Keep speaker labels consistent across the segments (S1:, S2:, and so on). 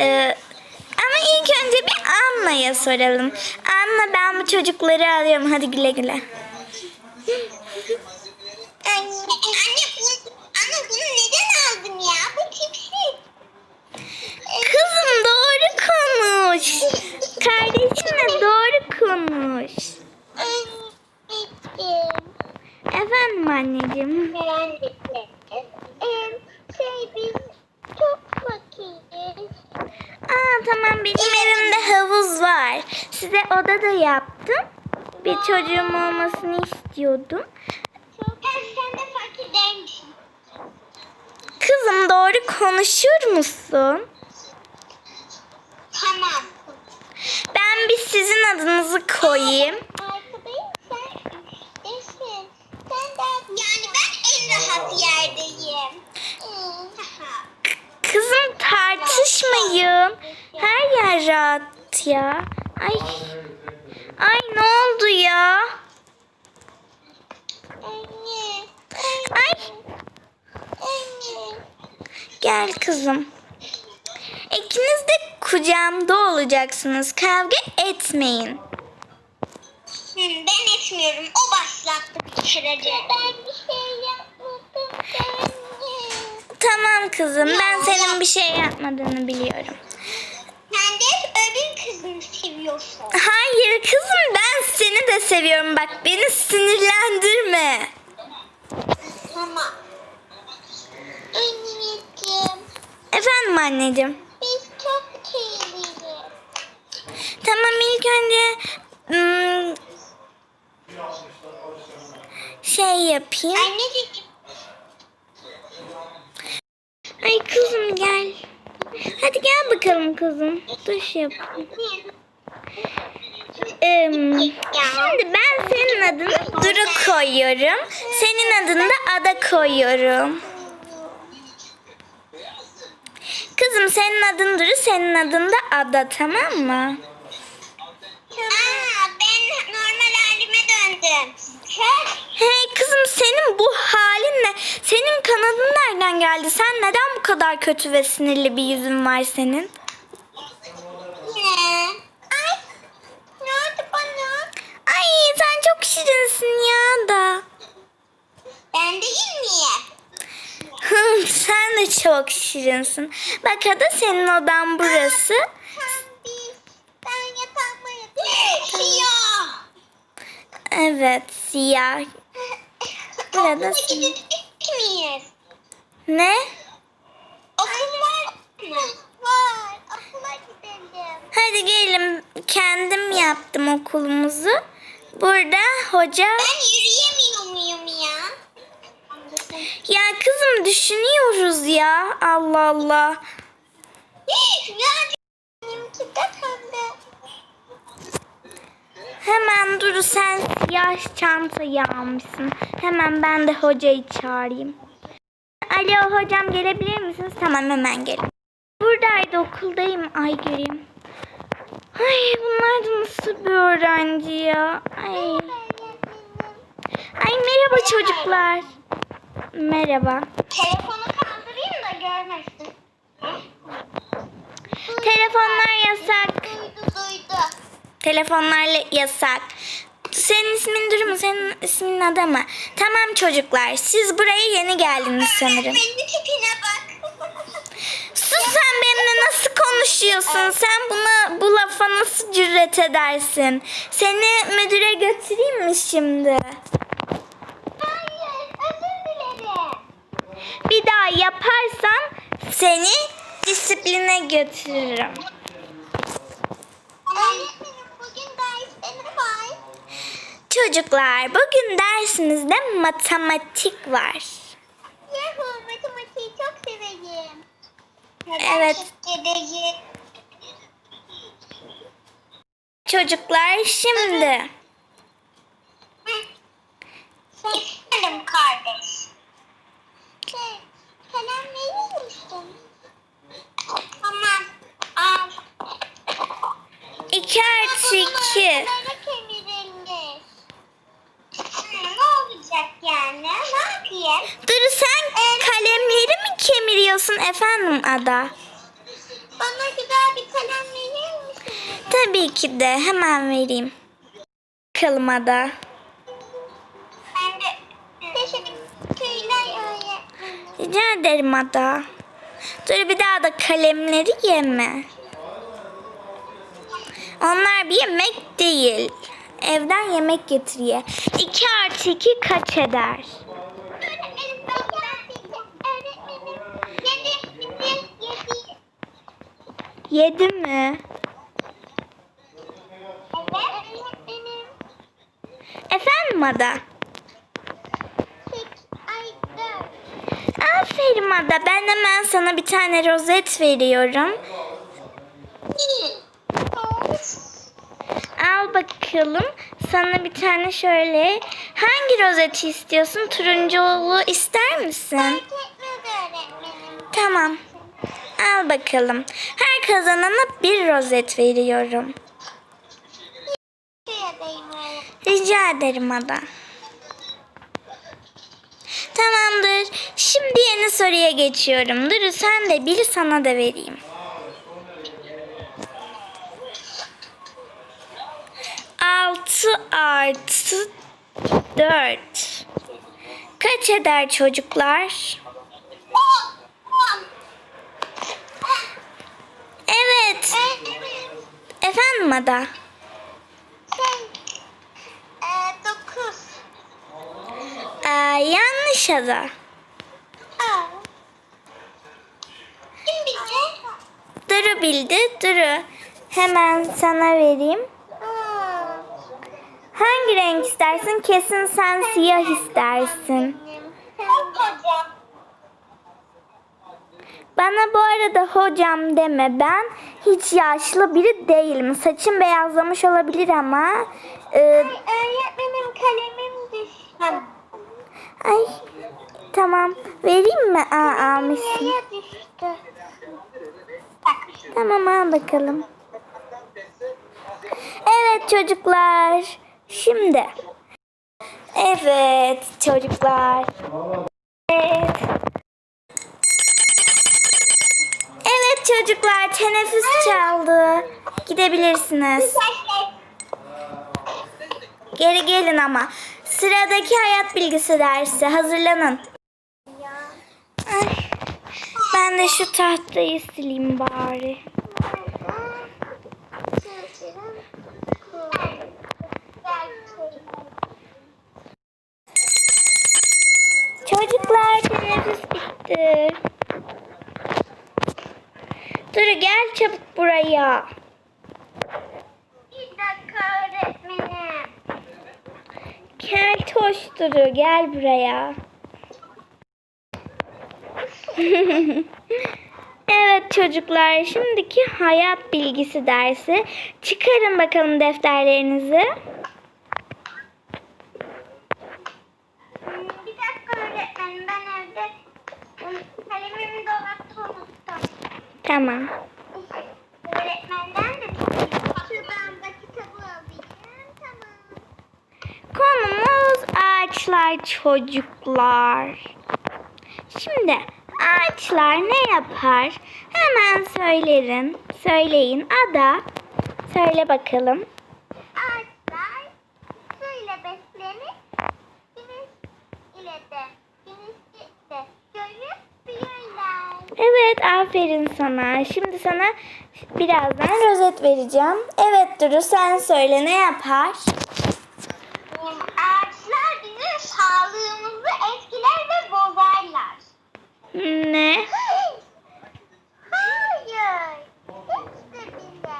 S1: Ee,
S2: ama ilk önce bir Anna'ya soralım. Anna ben bu çocukları alıyorum. Hadi güle güle.
S1: Anne, anne, bunu, anne bunu neden aldın ya? Bu tipsiz.
S2: Kızım doğru konuş. Kardeşimle doğru konuş.
S1: Anneciğim,
S2: Efendim anneciğim.
S1: merak etme. Ee, şey biz çok fakiriz.
S2: Aa tamam benim evimde havuz var. Size oda da yaptım. Bir çocuğum olmasını istiyordum. Kızım doğru konuşur musun?
S1: Tamam.
S2: Ben bir sizin adınızı koyayım.
S1: Yani ben en rahat yerdeyim.
S2: Kızım tartışmayın. Her yer rahat ya. Ay. Ay ne oldu ya?
S1: Anne.
S2: Ay
S1: Anne.
S2: gel kızım. İkiniz de kucağımda olacaksınız. Kavga etmeyin.
S1: Ben etmiyorum. O başlattı bir kerece. Ben bir şey yapmadım anne.
S2: Tamam kızım ben senin bir şey yapmadığını biliyorum.
S1: Sen de hep öbür kızını seviyorsun.
S2: Hayır kızım ben seni de seviyorum. Bak beni sinirlendirme.
S1: Tamam. Anneciğim.
S2: Efendim anneciğim.
S1: Biz çok kirliyiz.
S2: Tamam ilk önce hmm, şey yapayım.
S1: Anneciğim.
S2: Ay kızım gel. Hadi gel bakalım kızım. Duş yapalım. Şimdi ben senin adını Duru koyuyorum. Senin adını da Ada koyuyorum. Kızım senin adın Duru, senin adın da Ada tamam mı?
S1: Aa, ben normal halime döndüm.
S2: Hey kızım senin bu halin ne? Senin kanadın nereden geldi? Sen neden bu kadar kötü ve sinirli bir yüzün var senin?
S1: ne? Ay. Ne oldu bana?
S2: Ay sen çok şirinsin ya da.
S1: Ben değil miyim?
S2: Hım, sen de çok şirinsin. Bak Ada senin odan burası.
S1: Ben yatağıma yatıyorum. Siyah.
S2: Evet siyah. Burada? Ne?
S1: Okul var mı? Var. Okula gidelim.
S2: Hadi gelin kendim yaptım okulumuzu. Burada hoca...
S1: Ben Ya
S2: kızım düşünüyoruz ya. Allah Allah.
S1: ya benimki de pembe.
S2: Hemen Duru sen siyah çantayı almışsın. Hemen ben de hocayı çağırayım. Alo hocam gelebilir misiniz? Tamam hemen gelin. Buradaydı okuldayım. Ay göreyim. Ay bunlar da nasıl bir öğrenci ya? Ay. Ay merhaba çocuklar. Merhaba.
S1: Telefonu kaldırayım da görmesin.
S2: Telefonlar yasak.
S1: Duydu duydu.
S2: Telefonlarla yasak. Senin ismin Duru mu? Senin ismin Ada mı? Tamam çocuklar. Siz buraya yeni geldiniz sanırım.
S1: Benim tipine bak.
S2: Sus sen benimle nasıl konuşuyorsun? Sen buna bu lafa nasıl cüret edersin? Seni müdüre götüreyim mi şimdi? Bir daha yaparsan seni disipline götürürüm.
S1: Öğretmenim bugün dersleri var.
S2: Çocuklar bugün dersinizde matematik var.
S1: Yahu matematiği çok severim.
S2: Evet. Çocuklar şimdi
S1: Severim kardeş. Şey, kalem verir misin? Tamam. Aa,
S2: ki.
S1: Böyle kemirilmiş. Hmm, ne olacak yani? Ne yapayım?
S2: Duru sen kalemleri mi kemiriyorsun efendim Ada?
S1: Bana kalem verir misin?
S2: Tabii ki de hemen vereyim. Bakalım Ada.
S1: Ben de teşekkürler öğretmenim.
S2: Rica ederim Ada. Dur bir daha da kalemleri yeme. Onlar bir yemek değil. Evden yemek getir ye. 2 artı 2 kaç eder?
S1: Yedi. Yedi.
S2: 7 mi?
S1: Evet.
S2: Efendim Ada? Aferin Ada. Ben hemen sana bir tane rozet veriyorum. Al bakalım. Sana bir tane şöyle. Hangi rozeti istiyorsun? Turunculu ister misin? Tamam. Al bakalım. Her kazanana bir rozet veriyorum. Rica ederim Ada. Tamamdır. Şimdi yeni soruya geçiyorum. Duru sen de bil sana da vereyim. Altı artı dört. Kaç eder çocuklar? Evet. Efendim Ada?
S1: Şey. Eee dokuz.
S2: Aa, yanlış Ada.
S1: Aa. Kim bildi?
S2: Duru bildi. Duru. Hemen sana vereyim. Hangi renk istersin? Kesin sen siyah istersin.
S1: Hocam.
S2: Bana bu arada hocam deme. Ben hiç yaşlı biri değilim. Saçım beyazlamış olabilir ama. e,
S1: Öğretmenim kalemim düştü.
S2: ay tamam. Vereyim mi? Aa, almışsın. Tamam al bakalım. Evet çocuklar. Şimdi. Evet çocuklar. Evet. Evet çocuklar teneffüs çaldı. Gidebilirsiniz. Geri gelin ama. Sıradaki hayat bilgisi dersi. Hazırlanın. Ben de şu tahtayı sileyim bari. Çocuklar teneffüs bitti. Duru gel çabuk buraya.
S1: Bir dakika öğretmenim.
S2: Keltoş Duru gel buraya. evet çocuklar şimdiki hayat bilgisi dersi. Çıkarın bakalım defterlerinizi.
S1: Hmm, Bir dakika öğretmenim ben evde um, kalemimi dolapta unuttum.
S2: Tamam.
S1: Öğretmenden de şuradan da kitabı alayım. Tamam.
S2: Konumuz ağaçlar çocuklar. Şimdi ağaçlar ne yapar? Hemen söylerin. Söyleyin. Ada. Söyle bakalım.
S1: Ağaçlar suyla beslenir. Güneş ile de güneşi de.
S2: Evet aferin sana. Şimdi sana birazdan rozet vereceğim. Evet Duru sen söyle ne yapar?
S1: Ağaçlar bizim sağlığımızı etkiler ve bozarlar.
S2: Ne?
S1: Hayır. Hiç de bile.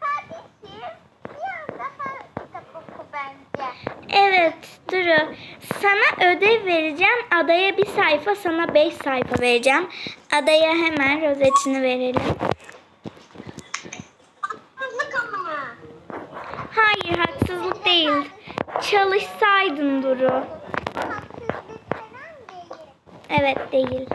S1: Kardeşim biraz daha kitap oku bence.
S2: Evet Duru. Sana ödev vereceğim. Adaya bir sayfa sana beş sayfa vereceğim. Adaya hemen rozetini verelim.
S1: Haksızlık ama.
S2: Hayır haksızlık değil. Çalışsaydın Duru.
S1: Haksızlık falan değil.
S2: Evet değil.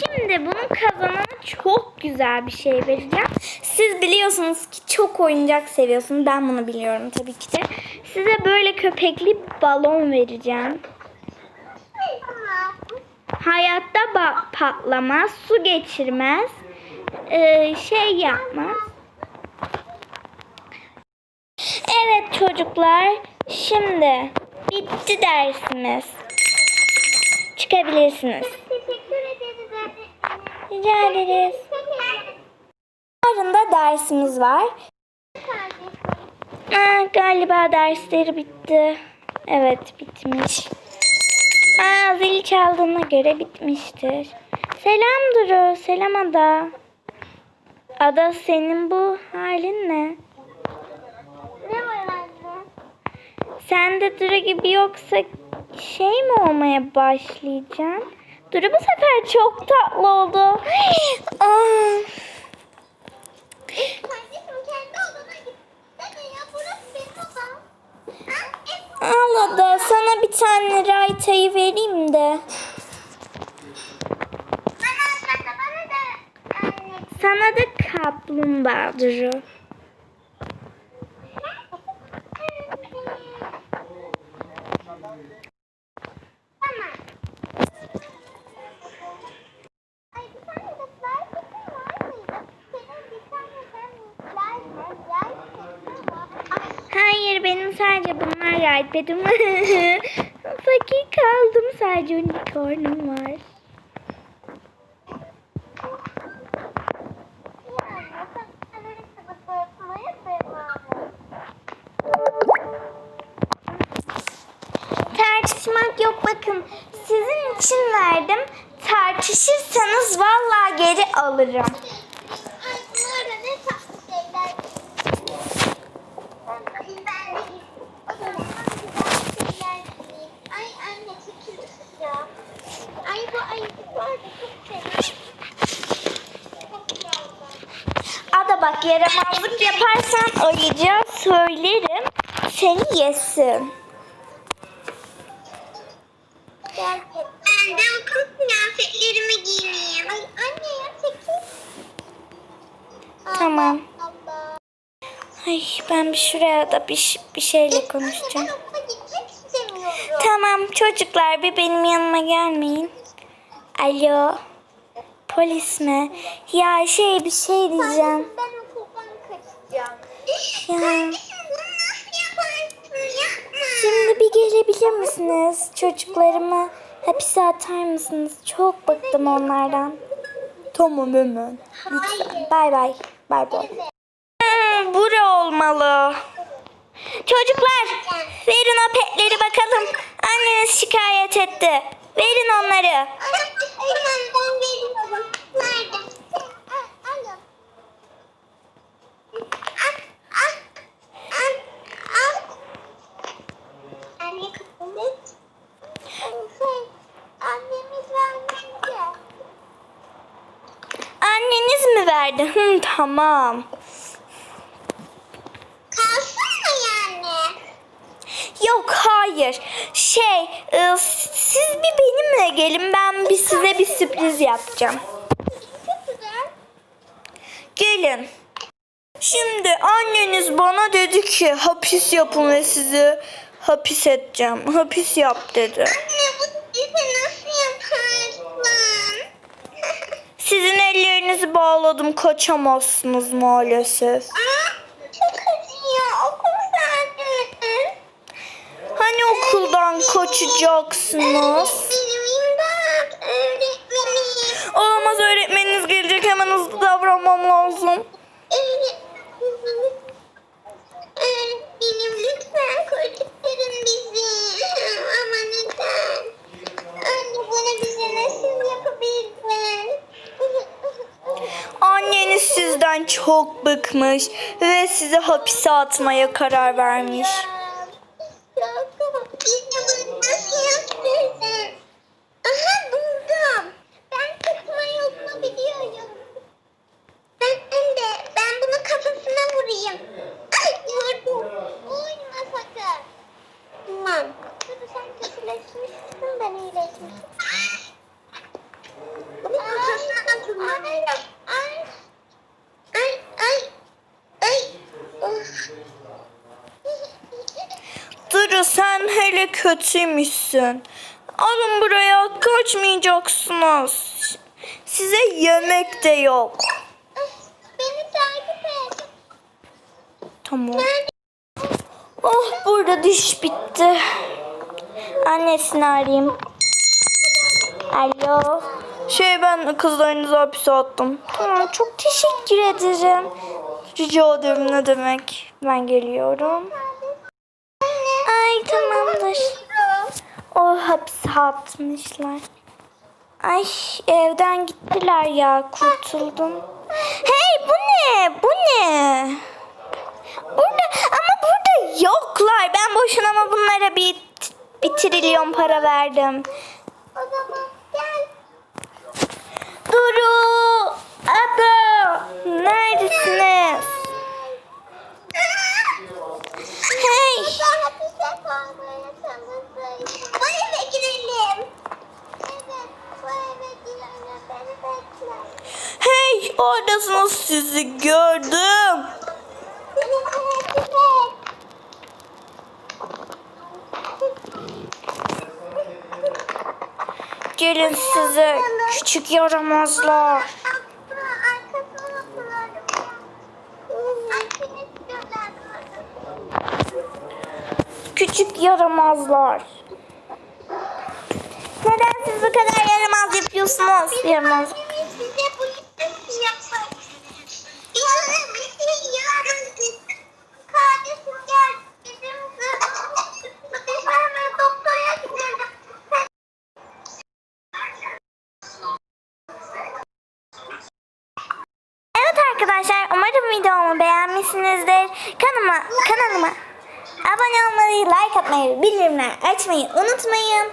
S2: Şimdi bunun kazananı çok güzel bir şey vereceğim. Siz biliyorsunuz ki çok oyuncak seviyorsunuz. Ben bunu biliyorum tabii ki de. Size böyle köpekli balon vereceğim. Hayatta patlamaz, su geçirmez, ee, şey yapmaz. Evet çocuklar, şimdi bitti dersimiz. Çıkabilirsiniz. Rica ederiz. Yarın da dersimiz var. Aa, galiba dersleri bitti. Evet bitmiş. Aa, zil çaldığına göre bitmiştir. Selam Duru. Selam Ada. Ada senin bu halin ne?
S1: Ne var anne?
S2: Sen de Duru gibi yoksa şey mi olmaya başlayacaksın? Duru bu sefer çok tatlı oldu. Al Ada sana bir tane raytayı vereyim de.
S1: Da da.
S2: Sana da kaplumbağa Duru. iPad'im. Fakir kaldım sadece unicornum var. Tartışmak yok bakın. Sizin için verdim. Tartışırsanız vallahi geri alırım.
S1: Ay bunlar da ne tatlı şeyler. Ben de gideyim. O zaman güzel şeyler giyeyim. Ay anne çekil ya. Ay bu ayıcıklar da çok fena. Çok güzel.
S2: Ada bak yaramazlık yaparsan ayıca söylerim. Yesin.
S1: Ben de okul kıyafetlerimi giyineyim. Ay anne ya çekil.
S2: Tamam.
S1: Allah.
S2: Ay ben bir şuraya da bir, bir şeyle konuşacağım.
S1: Anne ben okula gitmek istemiyorum.
S2: Tamam çocuklar bir benim yanıma gelmeyin. Alo. Polis mi? Ya şey bir şey diyeceğim.
S1: Ben okuldan kaçacağım.
S2: Ya.
S1: Kardeşim bunu nasıl yaparsın? Yapma.
S2: Şimdi bir gelebilir misiniz? Çocuklarımı hapise atar mısınız? Çok bıktım onlardan. Tamam hemen.
S1: Hayır.
S2: Bay bay. Bay bay. Hmm, bura olmalı. Çocuklar verin o petleri bakalım. Anneniz şikayet etti. Verin onları.
S1: Tamam ben veriyorum. Nerede? Al, alın. Al, al, al, al. Anne kapımı aç. Şey, annemiz vermişti.
S2: Anneniz mi verdi? Hı, tamam.
S1: Kalsın mı yani?
S2: Yok hayır. Şey e, siz bir benimle gelin. Ben bir size bir sürpriz yapacağım. Gelin. Şimdi anneniz bana dedi ki hapis yapın ve sizi hapis edeceğim. Hapis yap dedi.
S1: Anne bu bize nasıl yaparsın?
S2: Sizin ellerinizi bağladım kaçamazsınız maalesef.
S1: Aa, çok acıyor. Okul.
S2: Hani okuldan kaçacaksınız?
S1: Benim imdat öğretmenim.
S2: Olamaz öğretmeniniz gelecek hemen hızlı davranmam lazım.
S1: Öğretmenim. Öğretmenim lütfen kurtarın bizi. Ama neden? Anne bunu bize nasıl yapabildin?
S2: Anneniz sizden çok bıkmış ve sizi hapise atmaya karar vermiş.
S1: Çok Bizi bunu nasıl yaptırdın? Aha buldum. Ben kaçma yolunu biliyorum. Ben de ben bunu kafasına vurayım. Ay vurdum. Vurma sakın. Tamam. Dur sen kötüleşmişsin ben iyileşmişim. Bunu kafasına atın. Ay, ay
S2: hele kötüymüşsün. Alın buraya kaçmayacaksınız. Size yemek de yok.
S1: Beni takip et.
S2: Tamam. Oh burada diş bitti. Annesini arayayım. Alo. Şey ben kızlarınızı hapise attım. Tamam çok teşekkür ederim. Rica ederim ne demek. Ben geliyorum. Ay tamamdır. O hapse atmışlar. Ay evden gittiler ya kurtuldum. Hey bu ne? Bu ne? Burada ama burada yoklar. Ben boşuna mı bunlara bir, bir trilyon para verdim.
S1: O zaman gel.
S2: Duru! Ada! Neredesiniz? Hey!
S1: Bu eve girelim. Evet, bu eve girelim. Beni bekle.
S2: Hey! Oradasınız sizi gördüm.
S1: Beni takip et.
S2: Gelin size küçük yaramazlar. Küçük yaramazlar. Neden siz bu kadar yaramaz yapıyorsunuz? Yaramaz.
S1: Size bu listesi yapar. Yarın bizi yarın kardeşim gel. Bizim dışarı doktora gidelim.
S2: Evet arkadaşlar umarım videomu beğenmişsinizdir. Kanalıma, kanalıma abone olmayı, like atmayı, bildirimler açmayı unutmayın.